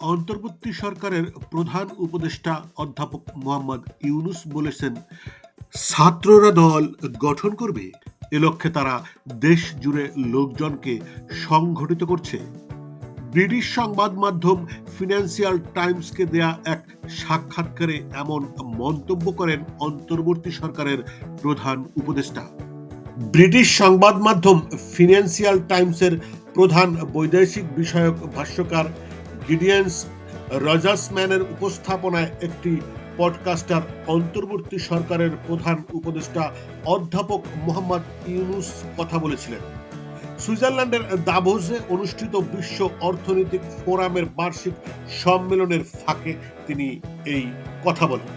অন্তর্বর্তী সরকারের প্রধান উপদেষ্টা অধ্যাপক মোহাম্মদ ইউনুস বলেছেন, ছাত্ররা দল গঠন করবে। এ লক্ষ্যে তারা দেশ জুড়ে লোকজনকে সংগঠিত করছে। ব্রিটিশ সংবাদ মাধ্যম ফিনান্সিয়াল টাইমসকে দেয়া এক সাক্ষাৎকারে এমন মন্তব্য করেন অন্তর্বর্তী সরকারের প্রধান উপদেষ্টা। ব্রিটিশ সংবাদ মাধ্যম ফিনান্সিয়াল টাইমসের প্রধান বৈদেশিক বিষয়ক ভাষ্যকার গিডিয়ান্স রজাসম্যানের উপস্থাপনায় একটি পডকাস্টার অন্তর্বর্তী সরকারের প্রধান উপদেষ্টা অধ্যাপক মোহাম্মদ ইউনুস কথা বলেছিলেন। সুইজারল্যান্ডের দাভোসে অনুষ্ঠিত বিশ্ব অর্থনৈতিক ফোরামের বার্ষিক সম্মেলনের ফাঁকে তিনি এই কথা বলেন।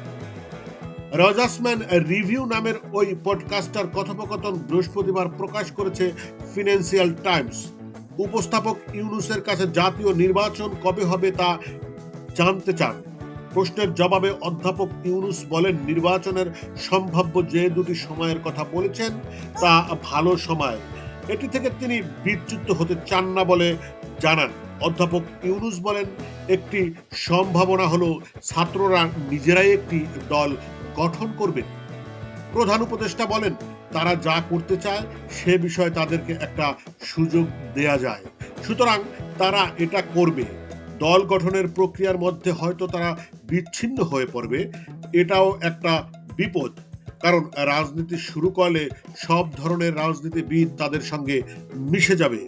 রজাসম্যান রিভিউ নামের ওই পডকাস্টার কথোপকথন বৃহস্পতিবার প্রকাশ করেছে ফিনান্সিয়াল টাইমস। উপস্থাপক ইউনুসের কাছে জাতীয় নির্বাচন কবে হবে তা জানতে চান। প্রশ্নের জবাবে অধ্যাপক ইউনুস বলেন, নির্বাচনের সম্ভাব্য যে দুটি সময়ের কথা বলেছেন তা ভালো সময়। এটি থেকে তিনি বিচ্যুত হতে চান না বলে জানান। অধ্যাপক ইউনুস বলেন, একটি সম্ভাবনা হলো ছাত্ররা নিজেরাই একটি দল গঠন করবে প্রধান উপদেষ্টা বলেন, তারা যা করতে চায় সে বিষয়ে তাদেরকে একটা সুযোগ দেয়া যায়। সুতরাং তারা এটা করবে। দল গঠনের প্রক্রিয়ার মধ্যে হয়তো তারা বিচ্ছিন্ন হয়ে পড়বে, এটাও একটা বিপদ। কারণ রাজনীতি শুরু করলে সব ধরনের রাজনীতিবিদ তাদের সঙ্গে মিশে যাবে।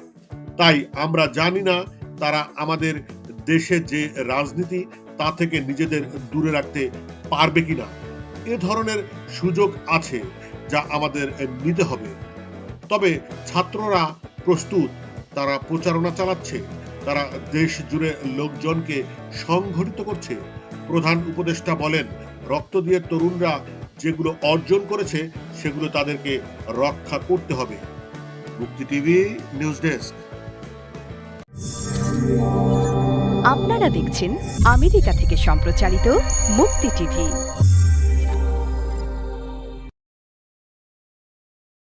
তাই আমরা জানি না তারা আমাদের দেশে যে রাজনীতি, তা থেকে নিজেদের দূরে রাখতে পারবে কিনা। এ ধরনের সুযোগ আছে যা আমাদের নিতে হবে। তবে ছাত্ররা প্রস্তুত, তারা প্রচারণা চালাচ্ছে, তারা দেশ জুড়ে লোকজনকে সংঘটিত করছে। প্রধান উপদেষ্টা বলেন, রক্ত দিয়ে তরুণরা যেগুলো অর্জন করেছে, সেগুলো তাদেরকে রক্ষা করতে হবে। মুক্তি টিভি নিউজ ডেস্ক। আপনারা দেখছেন আমেরিকা থেকে সম্প্রচারিত মুক্তি টিভি।